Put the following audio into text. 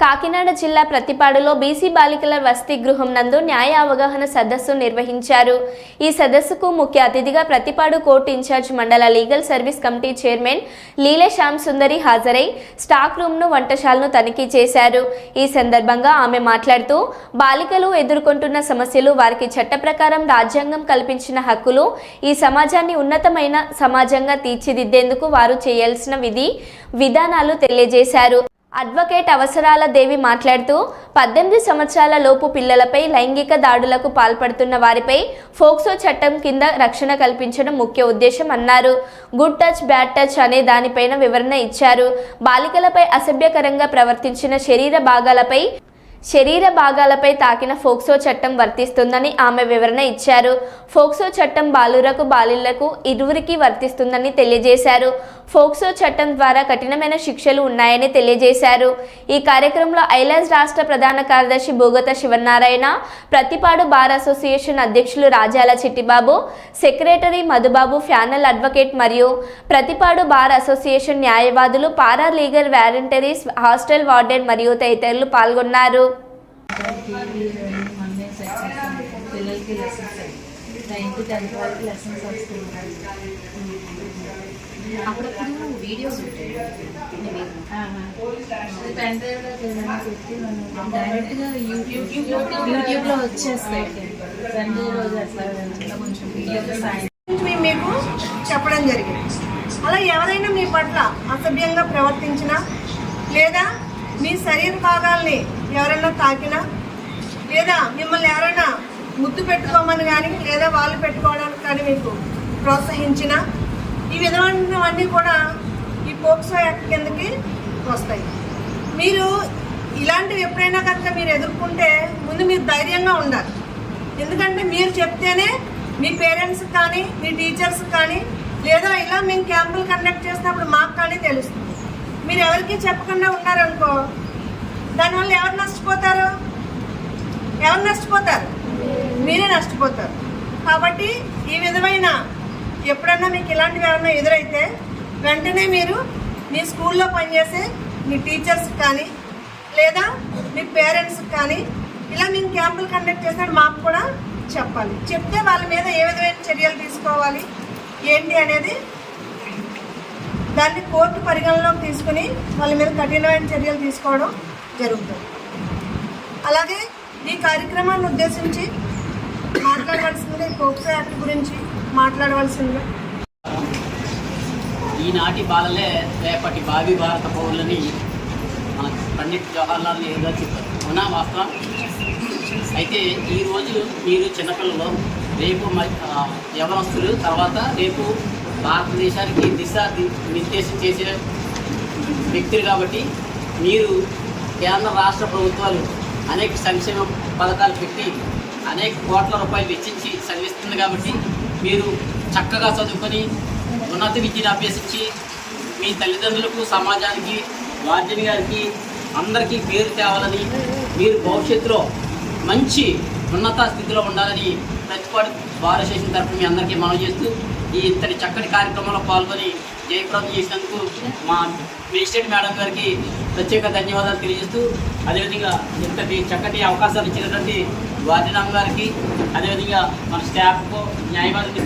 కాకినాడ జిల్లా ప్రతిపాడులో బీసీ బాలికల వసతి గృహం నందు న్యాయ అవగాహన సదస్సు నిర్వహించారు. ఈ సదస్సుకు ముఖ్య అతిథిగా ప్రతిపాడు కోర్టు ఇన్ఛార్జ్ మండల లీగల్ సర్వీస్ కమిటీ చైర్మన్ లీలే శ్యామ్ సుందరి హాజరై స్టాక్ రూమ్ను వంటశాలను తనిఖీ చేశారు. ఈ సందర్భంగా ఆమె మాట్లాడుతూ బాలికలు ఎదుర్కొంటున్న సమస్యలు వారికి చట్ట ప్రకారం రాజ్యాంగం కల్పించిన హక్కులు ఈ సమాజాన్ని ఉన్నతమైన సమాజంగా తీర్చిదిద్దేందుకు వారు చేయాల్సిన విధి విధానాలు తెలియజేశారు. అడ్వకేట్ అవసరాల దేవి మాట్లాడుతూ పద్దెనిమిది సంవత్సరాల లోపు పిల్లలపై లైంగిక దాడులకు పాల్పడుతున్న వారిపై ఫోక్సో చట్టం కింద రక్షణ కల్పించడం ముఖ్య ఉద్దేశం అన్నారు. గుడ్ టచ్ బ్యాడ్ టచ్ అనే దానిపైన వివరణ ఇచ్చారు. బాలికలపై అసభ్యకరంగా ప్రవర్తించిన శరీర భాగాలపై శరీర భాగాలపై తాకిన ఫోక్సో చట్టం వర్తిస్తుందని ఆమె వివరణ ఇచ్చారు. ఫోక్సో చట్టం బాలురకు బాలిళ్ళకు ఇరువురికి వర్తిస్తుందని తెలియజేశారు. ఫోక్సో చట్టం ద్వారా కఠినమైన శిక్షలు ఉన్నాయని తెలియజేశారు. ఈ కార్యక్రమంలో ఐలాస్ రాష్ట్ర ప్రధాన కార్యదర్శి భూగత శివనారాయణ ప్రతిపాడు బార్ అసోసియేషన్ అధ్యక్షులు Rajala Chittibabu secretary Madhubabu panel advocate మరియు ప్రతిపాడు బార్ అసోసియేషన్ న్యాయవాదులు para legal volunteers hostel warden మరియు తదితరులు పాల్గొన్నారు. టీవీ మండే సెక్షన్స్ పిల్లలకి లెసన్స్ నైన్త్ టెన్త్ వరకు లెసన్స్ వస్తున్నాయి అప్పుడప్పుడు వీడియోస్ ఉంటాయి పెన్ డ్రైవ్లో పెట్టి మనం డైరెక్ట్గా యూట్యూబ్ యూట్యూబ్లో వచ్చేస్తాయి సండే రోజు అట్లా కొంచెం వీడియోలో సాయం మీకు చెప్పడం జరిగింది. అలా ఎవరైనా మీ పట్ల అసభ్యంగా ప్రవర్తించినా లేదా మీ శరీర భాగాల్ని ఎవరైనా తాకినా లేదా మిమ్మల్ని ఎవరైనా ముద్దు పెట్టుకోమని కానీ లేదా వాళ్ళు పెట్టుకోవడానికి కానీ మీకు ప్రోత్సహించిన ఈ విధమైనవన్నీ కూడా ఈ పోక్సో యాక్ట్ కిందకి వస్తాయి. మీరు ఇలాంటివి ఎప్పుడైనా కనుక మీరు ఎదుర్కొంటే ముందు మీరు ధైర్యంగా ఉండాలి. ఎందుకంటే మీరు చెప్తేనే మీ పేరెంట్స్ కానీ మీ టీచర్స్ కానీ లేదా ఇలా మేము క్యాంపులు కండక్ట్ చేసినప్పుడు మాకు కానీ తెలుస్తుంది. మీరు ఎవరికి చెప్పకుండా ఉన్నారనుకో దానివల్ల ఎవరు నష్టపోతారు? ఎవరు నష్టపోతారు? మీరే నష్టపోతారు. కాబట్టి ఈ విధమైన ఎప్పుడన్నా మీకు ఇలాంటివి ఏమన్నా ఎదురైతే వెంటనే మీరు మీ స్కూల్లో పనిచేసే మీ టీచర్స్ కానీ లేదా మీ పేరెంట్స్ కానీ ఇలా మేము క్యాంపులు కండక్ట్ చేసినప్పుడు మాకు కూడా చెప్పాలి. చెప్తే వాళ్ళ మీద ఏ విధమైన చర్యలు తీసుకోవాలి? ఏంటి అనేది దాన్ని కోర్టు పరిగణలోకి తీసుకుని వాళ్ళ మీద కఠినమైన చర్యలు తీసుకోవడం జరుగుతుంది. అలాగే ఈ కార్యక్రమాన్ని ఉద్దేశించి మాట్లాడవలసింది పోక్సో యాక్ట్ గురించి మాట్లాడవలసింది. ఈనాటి బాలలే రేపటి భావి భారత పౌరులని మన పండిట్ జవహర్లాల్ నెహ్రూ గారు చెప్పారు. అవునా వాస్తవం? అయితే ఈరోజు మీరు చిన్నపిల్లలు రేపు మ- యవనస్తులు తర్వాత రేపు భారతదేశానికి దిశ నిర్దేశం చేసే వ్యక్తులు కాబట్టి మీరు కేంద్ర రాష్ట్ర ప్రభుత్వాలు అనేక సంక్షేమ పథకాలు పెట్టి అనేక కోట్ల రూపాయలు వెచ్చించి చదివిస్తుంది కాబట్టి మీరు చక్కగా చదువుకొని ఉన్నత విద్యను అభ్యసించి మీ తల్లిదండ్రులకు సమాజానికి వార్డెన్ గారికి అందరికీ పేరు తేవాలని మీరు భవిష్యత్తులో మంచి ఉన్నత స్థితిలో ఉండాలని ప్రతిపాటు భారత చేసిన తరఫున మీ అందరికీ మనం చేస్తూ ఈ ఇంతటి చక్కటి కార్యక్రమంలో పాల్గొని జయప్రదం చేసినందుకు మా మేజిస్ట్రేట్ మేడం గారికి ప్రత్యేక ధన్యవాదాలు తెలియజేస్తూ అదేవిధంగా ఇంతటి చక్కటి అవకాశాలు ఇచ్చినటువంటి వార్డినామ్ గారికి అదేవిధంగా మన స్టాఫ్కు న్యాయవాదికి